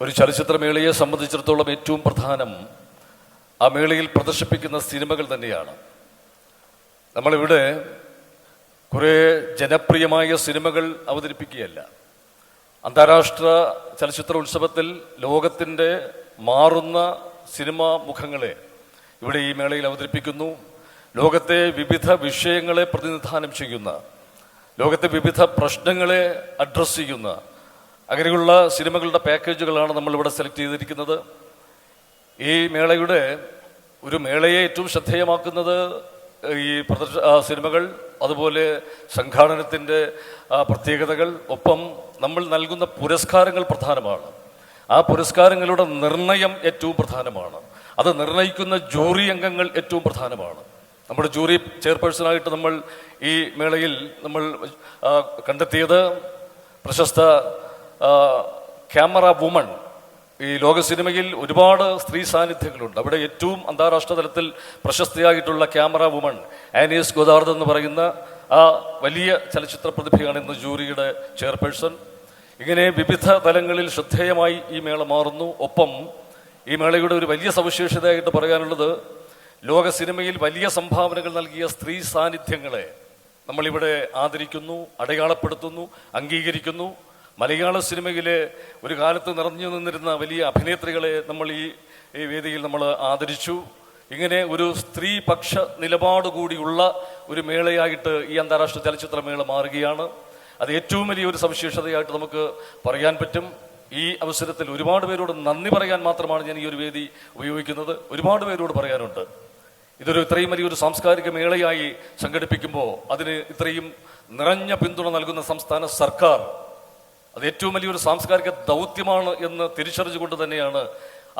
ഒരു ചലച്ചിത്രമേളയെ സംബന്ധിച്ചിടത്തോളം ഏറ്റവും പ്രധാനം ആ മേളയിൽ പ്രദർശിപ്പിക്കുന്ന സിനിമകൾ തന്നെയാണ്. നമ്മളിവിടെ കുറേ ജനപ്രിയമായ സിനിമകൾ അവതരിപ്പിക്കുകയല്ല. അന്താരാഷ്ട്ര ചലച്ചിത്ര ഉത്സവത്തിൽ ലോകത്തിന്റെ മാറുന്ന സിനിമാ മുഖങ്ങളെ ഇവിടെ ഈ മേളയിൽ അവതരിപ്പിക്കുന്നു. ലോകത്തെ വിവിധ വിഷയങ്ങളെ പ്രതിനിധാനം ചെയ്യുന്ന ലോകത്തെ വിവിധ പ്രശ്നങ്ങളെ അഡ്രസ്സ് ചെയ്യുന്ന അങ്ങനെയുള്ള സിനിമകളുടെ പാക്കേജുകളാണ് നമ്മളിവിടെ സെലക്ട് ചെയ്തിരിക്കുന്നത്. ഈ മേളയുടെ ഒരു മേളയെ ഏറ്റവും ശ്രദ്ധേയമാക്കുന്നത് ഈ പ്രദർശ സിനിമകൾ അതുപോലെ സംഘാടനത്തിന്റെ പ്രത്യേകതകൾ ഒപ്പം നമ്മൾ നൽകുന്ന പുരസ്കാരങ്ങൾ പ്രധാനമാണ്. ആ പുരസ്കാരങ്ങളുടെ നിർണയം ഏറ്റവും പ്രധാനമാണ്. അത് നിർണയിക്കുന്ന ജൂറി അംഗങ്ങൾ ഏറ്റവും പ്രധാനമാണ്. നമ്മുടെ ജൂറി ചെയർപേഴ്സണായിട്ട് നമ്മൾ ഈ മേളയിൽ നമ്മൾ കണ്ടെത്തിയത് പ്രശസ്ത ക്യാമറ വുമൺ ഈ ലോക സിനിമയിൽ ഒരുപാട് സ്ത്രീ സാന്നിധ്യങ്ങളുണ്ട്. അവിടെ ഏറ്റവും അന്താരാഷ്ട്ര തലത്തിൽ പ്രശസ്തിയായിട്ടുള്ള ക്യാമറ വുമൺ ആനിയസ് ഗോദാർദ് എന്ന് പറയുന്ന ആ വലിയ ചലച്ചിത്ര പ്രതിഭയാണ് ഇന്ന് ജൂറിയുടെ ചെയർപേഴ്സൺ. ഇങ്ങനെ വിവിധ തലങ്ങളിൽ ശ്രദ്ധേയമായി ഈ മേള മാറുന്നു. ഒപ്പം ഈ മേളയുടെ ഒരു വലിയ സവിശേഷതയായിട്ട് പറയാനുള്ളത് ലോക സിനിമയിൽ വലിയ സംഭാവനകൾ നൽകിയ സ്ത്രീ സാന്നിധ്യങ്ങളെ നമ്മളിവിടെ ആദരിക്കുന്നു അടയാളപ്പെടുത്തുന്നു അംഗീകരിക്കുന്നു. മലയാള സിനിമയിലെ ഒരു കാലത്ത് നിറഞ്ഞു നിന്നിരുന്ന വലിയ അഭിനേത്രികളെ നമ്മൾ ഈ ഈ വേദിയിൽ നമ്മൾ ആദരിച്ചു. ഇങ്ങനെ ഒരു സ്ത്രീപക്ഷ നിലപാട് കൂടിയുള്ള ഒരു മേളയായിട്ട് ഈ അന്താരാഷ്ട്ര ചലച്ചിത്ര മേള മാറുകയാണ്. അത് ഏറ്റവും വലിയ ഒരു സവിശേഷതയായിട്ട് നമുക്ക് പറയാൻ പറ്റും. ഈ അവസരത്തിൽ ഒരുപാട് പേരോട് നന്ദി പറയാൻ മാത്രമാണ് ഞാൻ ഈ ഒരു വേദി ഉപയോഗിക്കുന്നത്. ഒരുപാട് പേരോട് പറയാനുണ്ട്. ഇതൊരു ഇത്രയും വലിയൊരു സാംസ്കാരിക മേളയായി സംഘടിപ്പിക്കുമ്പോൾ അതിന് ഇത്രയും നിറഞ്ഞ പിന്തുണ നൽകുന്ന സംസ്ഥാന സർക്കാർ അത് ഏറ്റവും വലിയൊരു സാംസ്കാരിക ദൗത്യമാണ് എന്ന് തിരിച്ചറിഞ്ഞുകൊണ്ട് തന്നെയാണ്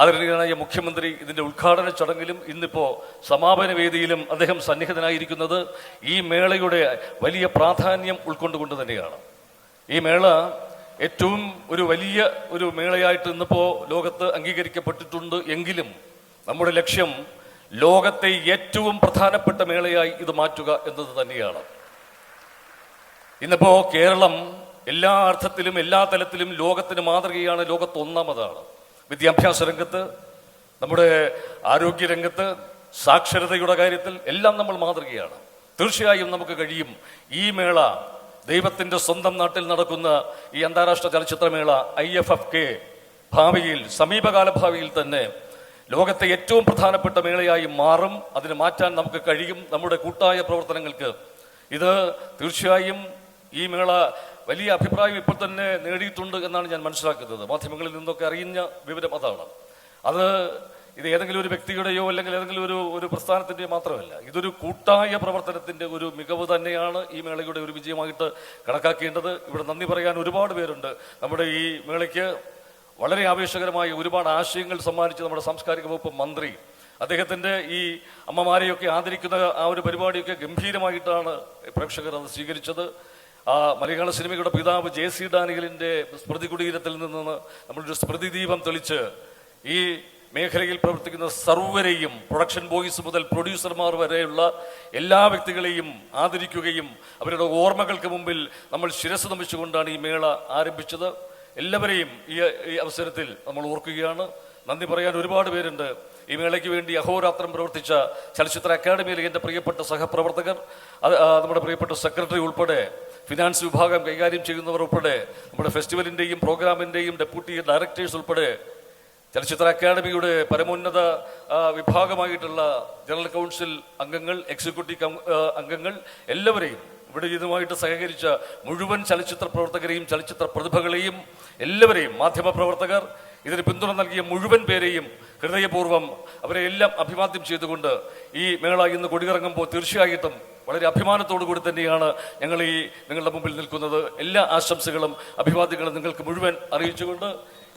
ആദരണീയനായ മുഖ്യമന്ത്രി ഇതിന്റെ ഉദ്ഘാടന ചടങ്ങിലും ഇന്നിപ്പോൾ സമാപന വേദിയിലും അദ്ദേഹം സന്നിഹിതനായിരിക്കുന്നത് ഈ മേളയുടെ വലിയ പ്രാധാന്യം ഉൾക്കൊണ്ടുകൊണ്ട് തന്നെയാണ്. ഈ മേള ഏറ്റവും ഒരു വലിയ ഒരു മേളയായിട്ട് ഇന്നിപ്പോൾ ലോകത്ത് അംഗീകരിക്കപ്പെട്ടിട്ടുണ്ട് എങ്കിലും നമ്മുടെ ലക്ഷ്യം ലോകത്തെ ഏറ്റവും പ്രധാനപ്പെട്ട മേളയായി ഇത് മാറ്റുക എന്നത് തന്നെയാണ്. ഇന്നിപ്പോൾ കേരളം എല്ലാ അർത്ഥത്തിലും എല്ലാ തലത്തിലും ലോകത്തിന് മാതൃകയാണ് ലോകത്ത് ഒന്നാമതാണ്. വിദ്യാഭ്യാസ രംഗത്ത് നമ്മുടെ ആരോഗ്യ രംഗത്ത് സാക്ഷരതയുടെ കാര്യത്തിൽ എല്ലാം നമ്മൾ മാതൃകയാണ്. തീർച്ചയായും നമുക്ക് കഴിയും ഈ മേള ദൈവത്തിന്റെ സ്വന്തം നാട്ടിൽ നടക്കുന്ന ഈ അന്താരാഷ്ട്ര ചലച്ചിത്രമേള ഐ എഫ് എഫ് കെ ഭാവിയിൽ സമീപകാല ഭാവിയിൽ തന്നെ ലോകത്തെ ഏറ്റവും പ്രധാനപ്പെട്ട മേളയായി മാറും. അതിന് മാറ്റാൻ നമുക്ക് കഴിയും. നമ്മുടെ കൂട്ടായ പ്രവർത്തനങ്ങൾക്ക് ഇത് തീർച്ചയായും ഈ മേള വലിയ അഭിപ്രായം ഇപ്പോൾ തന്നെ നേടിയിട്ടുണ്ട് എന്നാണ് ഞാൻ മനസ്സിലാക്കുന്നത്. മാധ്യമങ്ങളിൽ നിന്നൊക്കെ അറിയുന്ന വിവരം അതാണ്. അത് ഇത് ഏതെങ്കിലും ഒരു വ്യക്തിയുടെയോ അല്ലെങ്കിൽ ഏതെങ്കിലും ഒരു ഒരു പ്രസ്ഥാനത്തിന്റെയോ മാത്രമല്ല ഇതൊരു കൂട്ടായ പ്രവർത്തനത്തിന്റെ ഒരു മികവ് തന്നെയാണ് ഈ മേളയുടെ ഒരു വിജയമായിട്ട് കണക്കാക്കേണ്ടത്. ഇവിടെ നന്ദി പറയാൻ ഒരുപാട് പേരുണ്ട്. നമ്മുടെ ഈ മേളയ്ക്ക് വളരെ ആവേശകരമായ ഒരുപാട് ആശയങ്ങൾ സമ്മാനിച്ച് നമ്മുടെ സാംസ്കാരിക വകുപ്പ് മന്ത്രി അദ്ദേഹത്തിന്റെ ഈ അമ്മമാരെയൊക്കെ ആദരിക്കുന്ന ആ ഒരു പരിപാടിയൊക്കെ ഗംഭീരമായിട്ടാണ് പ്രേക്ഷകർ അത് സ്വീകരിച്ചത്. ആ മലയാള സിനിമയുടെ പിതാവ് ജെ സി ഡാനിയലിന്റെ സ്മൃതി കുടീരത്തിൽ നിന്ന് നമ്മളൊരു സ്മൃതി ദീപം തെളിച്ച് ഈ മേഖലയിൽ പ്രവർത്തിക്കുന്ന സർവരെയും പ്രൊഡക്ഷൻ ബോയ്സ് മുതൽ പ്രൊഡ്യൂസർമാർ വരെയുള്ള എല്ലാ വ്യക്തികളെയും ആദരിക്കുകയും അവരുടെ ഓർമ്മകൾക്ക് മുമ്പിൽ നമ്മൾ ശിരസ് നമിച്ചുകൊണ്ടാണ് ഈ മേള ആരംഭിച്ചത്. എല്ലാവരെയും ഈ അവസരത്തിൽ നമ്മൾ ഓർക്കുകയാണ്. നന്ദി പറയാൻ ഒരുപാട് പേരുണ്ട്. ഈ മേളയ്ക്ക് വേണ്ടി അഹോരാത്രം പ്രവർത്തിച്ച ചലച്ചിത്ര അക്കാദമിയിലെ എന്റെ പ്രിയപ്പെട്ട സഹപ്രവർത്തകർ നമ്മുടെ പ്രിയപ്പെട്ട സെക്രട്ടറി ഉൾപ്പെടെ ഫിനാൻസ് വിഭാഗം കൈകാര്യം ചെയ്യുന്നവർ ഉൾപ്പെടെ നമ്മുടെ ഫെസ്റ്റിവലിന്റെയും പ്രോഗ്രാമിന്റെയും ഡെപ്യൂട്ടി ഡയറക്ടേഴ്സ് ഉൾപ്പെടെ ചലച്ചിത്ര അക്കാദമിയുടെ പരമോന്നത വിഭാഗമായിട്ടുള്ള ജനറൽ കൗൺസിൽ അംഗങ്ങൾ എക്സിക്യൂട്ടീവ് അംഗങ്ങൾ എല്ലാവരെയും ഇവിടെ ഇതുമായിട്ട് സഹകരിച്ച മുഴുവൻ ചലച്ചിത്ര പ്രവർത്തകരെയും ചലച്ചിത്ര പ്രതിഭകളെയും എല്ലാവരെയും മാധ്യമ പ്രവർത്തകർ ഇതിന് പിന്തുണ നൽകിയ മുഴുവൻ പേരെയും ഹൃദയപൂർവം അവരെ എല്ലാം അഭിവാദ്യം ചെയ്തുകൊണ്ട് ഈ മേള ഇന്ന് കൊടിയിറങ്ങുമ്പോൾ തീർച്ചയായിട്ടും വളരെ അഭിമാനത്തോടു കൂടി തന്നെയാണ് ഞങ്ങൾ ഈ നിങ്ങളുടെ മുമ്പിൽ നിൽക്കുന്നത്. എല്ലാ ആശംസകളും അഭിവാദ്യങ്ങളും നിങ്ങൾക്ക് മുഴുവൻ അറിയിച്ചുകൊണ്ട്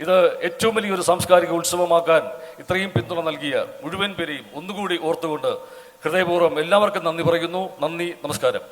ഇത് ഏറ്റവും വലിയൊരു സാംസ്കാരിക ഉത്സവമാക്കാൻ ഇത്രയും പിന്തുണ നൽകിയ മുഴുവൻ പേരെയും ഒന്നുകൂടി ഓർത്തുകൊണ്ട് ഹൃദയപൂർവം എല്ലാവർക്കും നന്ദി പറയുന്നു. നന്ദി നമസ്കാരം.